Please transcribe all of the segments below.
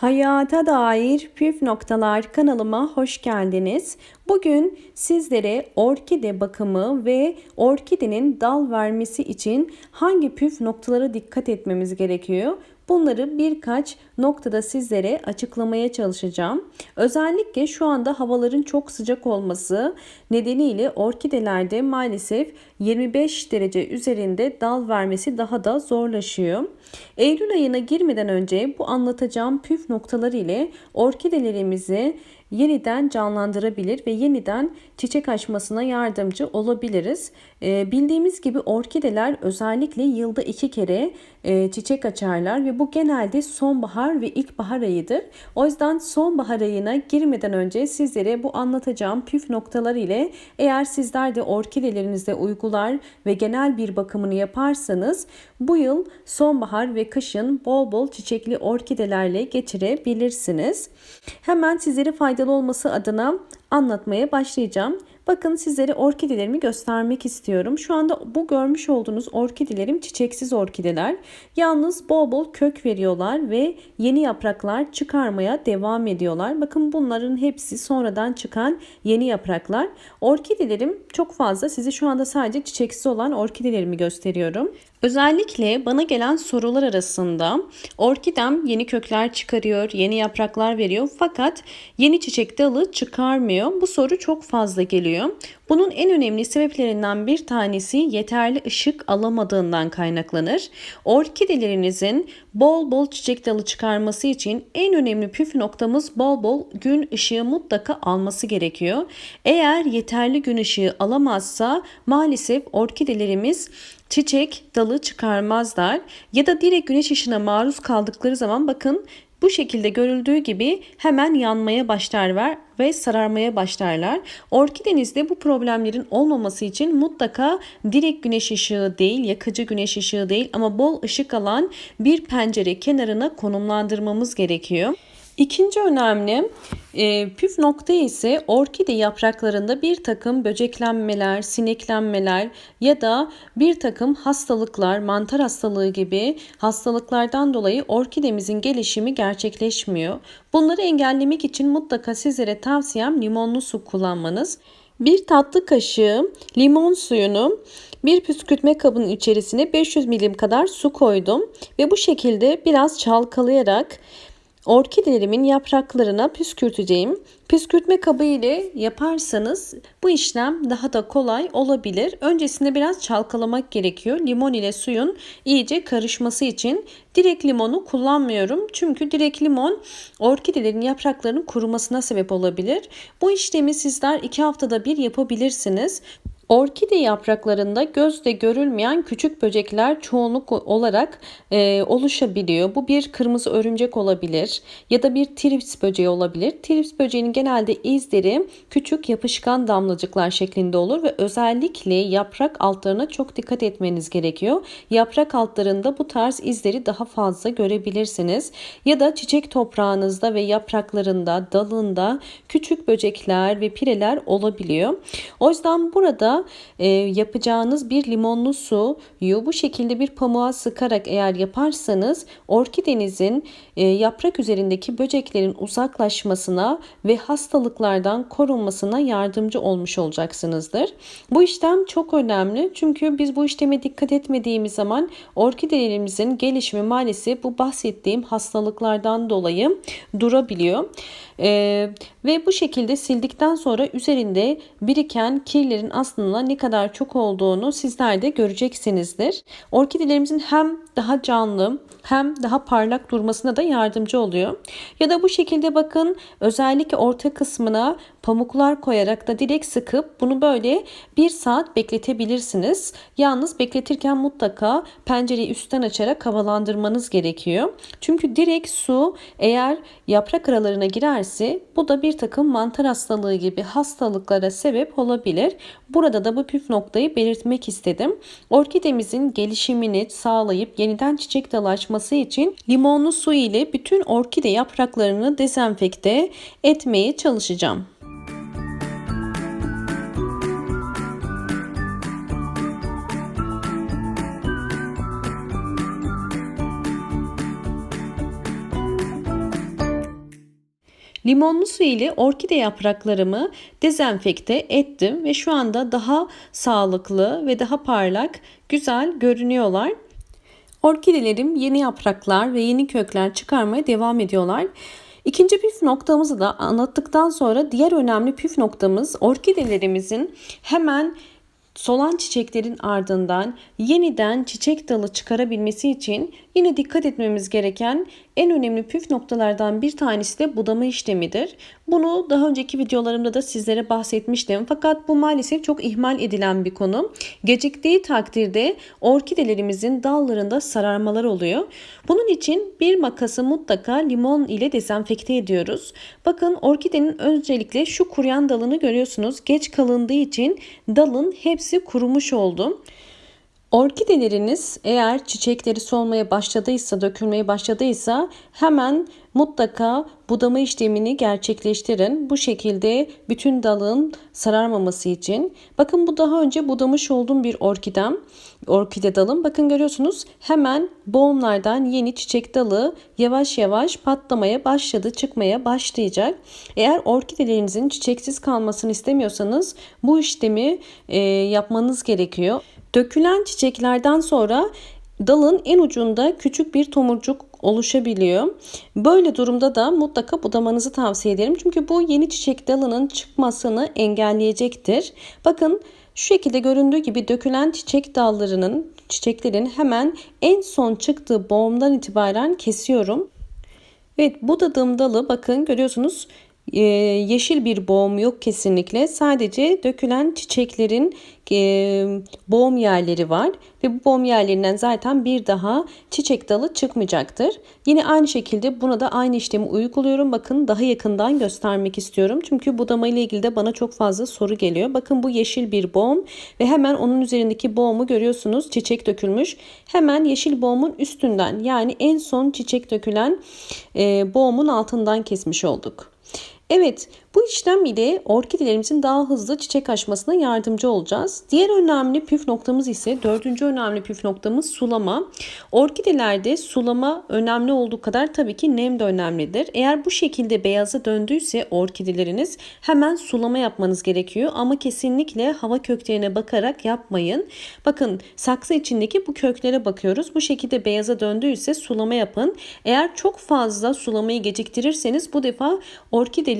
Hayata dair püf noktalar kanalıma hoş geldiniz. Bugün sizlere orkide bakımı ve orkidenin dal vermesi için hangi püf noktalara dikkat etmemiz gerekiyor? Bunları birkaç noktada sizlere açıklamaya çalışacağım. Özellikle şu anda havaların çok sıcak olması nedeniyle orkidelerde maalesef 25 derece üzerinde dal vermesi daha da zorlaşıyor. Eylül ayına girmeden önce bu anlatacağım püf noktaları ile orkidelerimizi yeniden canlandırabilir ve yeniden çiçek açmasına yardımcı olabiliriz. E, bildiğimiz gibi orkideler özellikle yılda iki kere e, çiçek açarlar ve bu genelde sonbahar ve ilkbahar ayıdır. O yüzden sonbahar ayına girmeden önce sizlere bu anlatacağım püf noktalar ile eğer sizler de orkidelerinizde uygular ve genel bir bakımını yaparsanız bu yıl sonbahar ve kışın bol bol çiçekli orkidelerle geçirebilirsiniz. Hemen sizlere faydalı olması adına anlatmaya başlayacağım. Bakın sizlere orkidelerimi göstermek istiyorum. Şu anda bu görmüş olduğunuz orkidelerim çiçeksiz orkideler. Yalnız bol bol kök veriyorlar ve yeni yapraklar çıkarmaya devam ediyorlar. Bakın bunların hepsi sonradan çıkan yeni yapraklar. Orkidelerim çok fazla. Size şu anda sadece çiçeksiz olan orkidelerimi gösteriyorum. Özellikle bana gelen sorular arasında orkidem yeni kökler çıkarıyor, yeni yapraklar veriyor fakat yeni çiçek dalı çıkarmıyor. Bu soru çok fazla geliyor. Bunun en önemli sebeplerinden bir tanesi yeterli ışık alamadığından kaynaklanır. Orkidelerinizin bol bol çiçek dalı çıkarması için en önemli püf noktamız bol bol gün ışığı mutlaka alması gerekiyor. Eğer yeterli gün ışığı alamazsa maalesef orkidelerimiz çiçek dalı çıkarmazlar ya da direkt güneş ışığına maruz kaldıkları zaman bakın bu şekilde görüldüğü gibi hemen yanmaya başlarlar ve sararmaya başlarlar. Orkidenizde bu problemlerin olmaması için mutlaka direkt güneş ışığı değil, yakıcı güneş ışığı değil ama bol ışık alan bir pencere kenarına konumlandırmamız gerekiyor. İkinci önemli e, püf nokta ise orkide yapraklarında bir takım böceklenmeler, sineklenmeler ya da bir takım hastalıklar, mantar hastalığı gibi hastalıklardan dolayı orkidemizin gelişimi gerçekleşmiyor. Bunları engellemek için mutlaka sizlere tavsiyem limonlu su kullanmanız. Bir tatlı kaşığı limon suyunu bir püskürtme kabının içerisine 500 milim kadar su koydum ve bu şekilde biraz çalkalayarak Orkidelerimin yapraklarına püskürteceğim. Püskürtme kabı ile yaparsanız bu işlem daha da kolay olabilir. Öncesinde biraz çalkalamak gerekiyor. Limon ile suyun iyice karışması için direkt limonu kullanmıyorum. Çünkü direkt limon orkidelerin yapraklarının kurumasına sebep olabilir. Bu işlemi sizler 2 haftada bir yapabilirsiniz. Orkide yapraklarında gözle görülmeyen küçük böcekler çoğunluk olarak e, oluşabiliyor. Bu bir kırmızı örümcek olabilir ya da bir trips böceği olabilir. Trips böceğinin genelde izleri küçük yapışkan damlacıklar şeklinde olur ve özellikle yaprak altlarına çok dikkat etmeniz gerekiyor. Yaprak altlarında bu tarz izleri daha fazla görebilirsiniz. Ya da çiçek toprağınızda ve yapraklarında, dalında küçük böcekler ve pireler olabiliyor. O yüzden burada e, yapacağınız bir limonlu suyu bu şekilde bir pamuğa sıkarak eğer yaparsanız orkidenizin e, yaprak üzerindeki böceklerin uzaklaşmasına ve hastalıklardan korunmasına yardımcı olmuş olacaksınızdır. Bu işlem çok önemli çünkü biz bu işleme dikkat etmediğimiz zaman orkidelerimizin gelişimi maalesef bu bahsettiğim hastalıklardan dolayı durabiliyor. Ee, ve bu şekilde sildikten sonra üzerinde biriken kirlerin aslında ne kadar çok olduğunu sizler de göreceksinizdir. Orkidelerimizin hem daha canlı hem daha parlak durmasına da yardımcı oluyor. Ya da bu şekilde bakın özellikle orta kısmına pamuklar koyarak da direkt sıkıp bunu böyle bir saat bekletebilirsiniz. Yalnız bekletirken mutlaka pencereyi üstten açarak havalandırmanız gerekiyor. Çünkü direkt su eğer yaprak aralarına girerse bu da bir takım mantar hastalığı gibi hastalıklara sebep olabilir. Burada da bu püf noktayı belirtmek istedim. Orkidemizin gelişimini sağlayıp yeniden çiçek dalı açması için limonlu su ile bütün orkide yapraklarını dezenfekte etmeye çalışacağım. Limonlu su ile orkide yapraklarımı dezenfekte ettim ve şu anda daha sağlıklı ve daha parlak, güzel görünüyorlar. Orkidelerim yeni yapraklar ve yeni kökler çıkarmaya devam ediyorlar. İkinci püf noktamızı da anlattıktan sonra diğer önemli püf noktamız orkidelerimizin hemen solan çiçeklerin ardından yeniden çiçek dalı çıkarabilmesi için yine dikkat etmemiz gereken en önemli püf noktalardan bir tanesi de budama işlemidir. Bunu daha önceki videolarımda da sizlere bahsetmiştim. Fakat bu maalesef çok ihmal edilen bir konu. Geciktiği takdirde orkidelerimizin dallarında sararmalar oluyor. Bunun için bir makası mutlaka limon ile dezenfekte ediyoruz. Bakın orkidenin öncelikle şu kuruyan dalını görüyorsunuz. Geç kalındığı için dalın hepsi kurumuş oldu. Orkideleriniz eğer çiçekleri solmaya başladıysa, dökülmeye başladıysa hemen mutlaka budama işlemini gerçekleştirin. Bu şekilde bütün dalın sararmaması için. Bakın bu daha önce budamış olduğum bir orkidem. Orkide dalım. Bakın görüyorsunuz hemen boğumlardan yeni çiçek dalı yavaş yavaş patlamaya başladı, çıkmaya başlayacak. Eğer orkidelerinizin çiçeksiz kalmasını istemiyorsanız bu işlemi e, yapmanız gerekiyor. Dökülen çiçeklerden sonra dalın en ucunda küçük bir tomurcuk oluşabiliyor. Böyle durumda da mutlaka budamanızı tavsiye ederim. Çünkü bu yeni çiçek dalının çıkmasını engelleyecektir. Bakın şu şekilde göründüğü gibi dökülen çiçek dallarının, çiçeklerin hemen en son çıktığı boğumdan itibaren kesiyorum. Evet budadığım dalı bakın görüyorsunuz ee, yeşil bir boğum yok kesinlikle. Sadece dökülen çiçeklerin e, boğum yerleri var ve bu boğum yerlerinden zaten bir daha çiçek dalı çıkmayacaktır. Yine aynı şekilde buna da aynı işlemi uyguluyorum. Bakın daha yakından göstermek istiyorum. Çünkü budama ile ilgili de bana çok fazla soru geliyor. Bakın bu yeşil bir boğum ve hemen onun üzerindeki boğumu görüyorsunuz. Çiçek dökülmüş. Hemen yeşil boğumun üstünden yani en son çiçek dökülen e, boğumun altından kesmiş olduk. Evet bu işlem ile orkidelerimizin daha hızlı çiçek açmasına yardımcı olacağız. Diğer önemli püf noktamız ise dördüncü önemli püf noktamız sulama. Orkidelerde sulama önemli olduğu kadar tabii ki nem de önemlidir. Eğer bu şekilde beyaza döndüyse orkideleriniz hemen sulama yapmanız gerekiyor. Ama kesinlikle hava köklerine bakarak yapmayın. Bakın saksı içindeki bu köklere bakıyoruz. Bu şekilde beyaza döndüyse sulama yapın. Eğer çok fazla sulamayı geciktirirseniz bu defa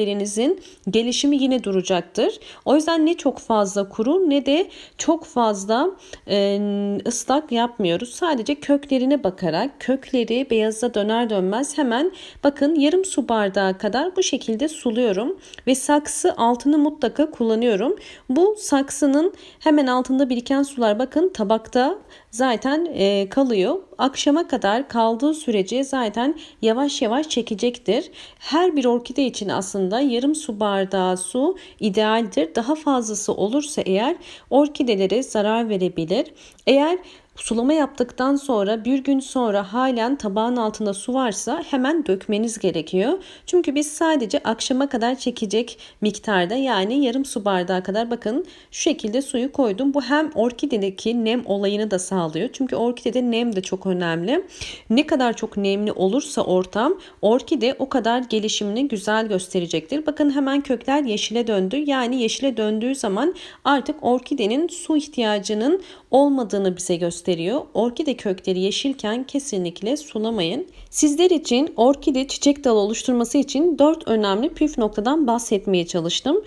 orkidelerinizin gelişimi yine duracaktır. O yüzden ne çok fazla kuru ne de çok fazla e, ıslak yapmıyoruz. Sadece köklerine bakarak kökleri beyaza döner dönmez hemen bakın yarım su bardağı kadar bu şekilde suluyorum ve saksı altını mutlaka kullanıyorum. Bu saksının hemen altında biriken sular bakın tabakta zaten e, kalıyor. Akşama kadar kaldığı sürece zaten yavaş yavaş çekecektir. Her bir orkide için aslında yarım su bardağı su idealdir. Daha fazlası olursa eğer orkidelere zarar verebilir. Eğer Sulama yaptıktan sonra bir gün sonra halen tabağın altında su varsa hemen dökmeniz gerekiyor. Çünkü biz sadece akşama kadar çekecek miktarda yani yarım su bardağı kadar bakın şu şekilde suyu koydum. Bu hem orkidedeki nem olayını da sağlıyor. Çünkü orkidede nem de çok önemli. Ne kadar çok nemli olursa ortam orkide o kadar gelişimini güzel gösterecektir. Bakın hemen kökler yeşile döndü. Yani yeşile döndüğü zaman artık orkidenin su ihtiyacının olmadığını bize gösteriyor. Orkide kökleri yeşilken kesinlikle sulamayın. Sizler için orkide çiçek dalı oluşturması için 4 önemli püf noktadan bahsetmeye çalıştım.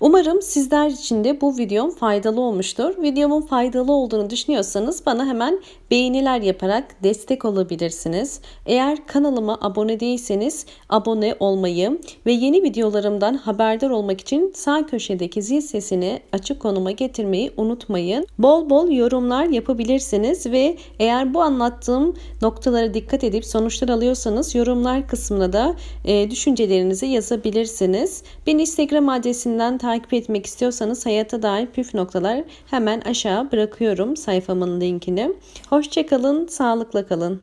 Umarım sizler için de bu videom faydalı olmuştur. Videomun faydalı olduğunu düşünüyorsanız bana hemen beğeniler yaparak destek olabilirsiniz. Eğer kanalıma abone değilseniz abone olmayı ve yeni videolarımdan haberdar olmak için sağ köşedeki zil sesini açık konuma getirmeyi unutmayın. Bol bol yorumlar yapabilirsiniz ve eğer bu anlattığım noktalara dikkat edip sonuçlar alıyorsanız yorumlar kısmına da e, düşüncelerinizi yazabilirsiniz. Beni Instagram adresinden takip etmek istiyorsanız hayata dair püf noktalar hemen aşağı bırakıyorum sayfamın linkini. Hoşçakalın, sağlıkla kalın.